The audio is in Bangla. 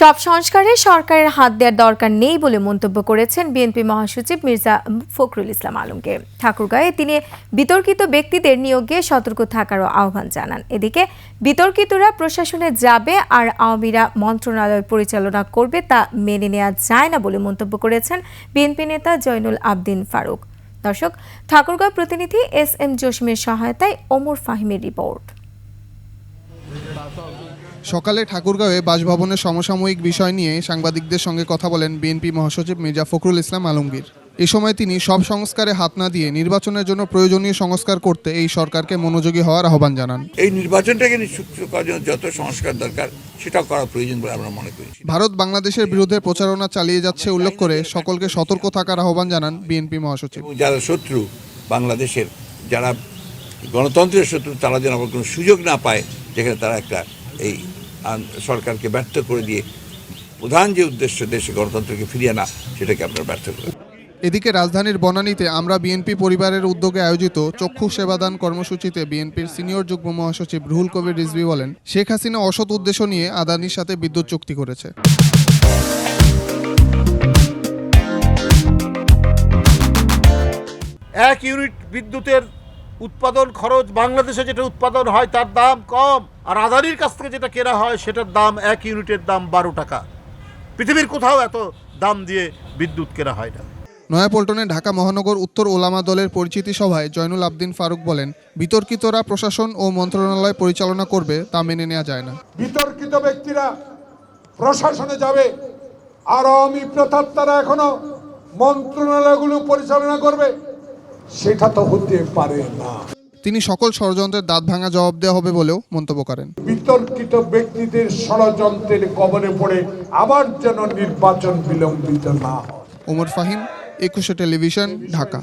সব সংস্কারে সরকারের হাত দেওয়ার দরকার নেই বলে মন্তব্য করেছেন বিএনপি মহাসচিব মির্জা ফখরুল ইসলাম আলমকে। ঠাকুরগাঁয়ে তিনি বিতর্কিত ব্যক্তিদের নিয়োগে সতর্ক থাকারও আহ্বান জানান। এদিকে বিতর্কিতরা প্রশাসনে যাবে আর আওয়ামীরা মন্ত্রণালয় পরিচালনা করবে তা মেনে নেওয়া যায় না বলে মন্তব্য করেছেন বিএনপি নেতা জয়নুল আবদিন ফারুক। দর্শক, ঠাকুরগাঁও প্রতিনিধি এস এম জসিমের সহায়তায় ওমর ফাহিমের রিপোর্ট। সকালে ঠাকুরগাঁওয়ে বাসভবনের সমসাময়িক বিষয় নিয়ে সাংবাদিকদের সঙ্গে কথা বলেন বিএনপি মহাসচিব মির্জা ফখরুল ইসলাম আলমগীর। এ সময় তিনি সব সংস্কারে হাত না দিয়ে নির্বাচনের জন্য প্রয়োজনীয় সংস্কার করতে এই সরকারকে মনোযোগী হওয়ার আহ্বান জানান। এই নির্বাচনটাকে করার জন্য যত সংস্কার দরকার সেটাও করা প্রয়োজন বলে আমরা মনে করি। ভারত বাংলাদেশের বিরুদ্ধে প্রচারণা চালিয়ে যাচ্ছে উল্লেখ করে সকলকে সতর্ক থাকার আহ্বান জানান বিএনপি মহাসচিব। যারা শত্রু বাংলাদেশের যারা গণতন্ত্রের শত্রু তারা যেন আবার কোনো সুযোগ না পায় যেখানে তারা একটা এই সরকারকে ব্যর্থ করে দিয়ে প্রধান যে উদ্দেশ্য দেশে গণতন্ত্রকে ফিরিয়ে আনা সেটাকে আপনারা ব্যর্থ করে এদিকে রাজধানীর বনানীতে আমরা বিএনপি পরিবারের উদ্যোগে আয়োজিত চক্ষু সেবাদান কর্মসূচিতে বিএনপির সিনিয়র যুগ্ম মহাসচিব রুহুল কবির রিজভি বলেন শেখ হাসিনা অসৎ উদ্দেশ্য নিয়ে আদানির সাথে বিদ্যুৎ চুক্তি করেছে। এক ইউনিট বিদ্যুতের উৎপাদন খরচ বাংলাদেশে যেটা উৎপাদন হয় তার দাম কম আর আদানির কাছ থেকে যেটা কেনা হয় সেটার দাম এক ইউনিটের দাম বারো টাকা। পৃথিবীর কোথাও এত দাম দিয়ে বিদ্যুৎ কেনা হয় না। নয়াপল্টনে ঢাকা মহানগর উত্তর ওলামা দলের পরিচিতি সভায় জয়নুল আবদিন ফারুক বলেন বিতর্কিতরা প্রশাসন ও মন্ত্রণালয় পরিচালনা করবে তা মেনে নেওয়া যায় না। বিতর্কিত ব্যক্তিরা প্রশাসনে যাবে। আর আওয়ামী প্রতাত্তারা এখনও মন্ত্রণালয়গুলো পরিচালনা করবে। সেটা তো হতে পারে না। তিনি সকল ষড়যন্ত্রের দাঁত ভাঙা জবাব দেওয়া হবে বলেও মন্তব্য করেন। বিতর্কিত ব্যক্তিদের ষড়যন্ত্রের কবলে পড়ে আবার যেন নির্বাচন বিলম্বিত না হয়। ওমর ফাহিম একুশে টেলিভিশন ঢাকা।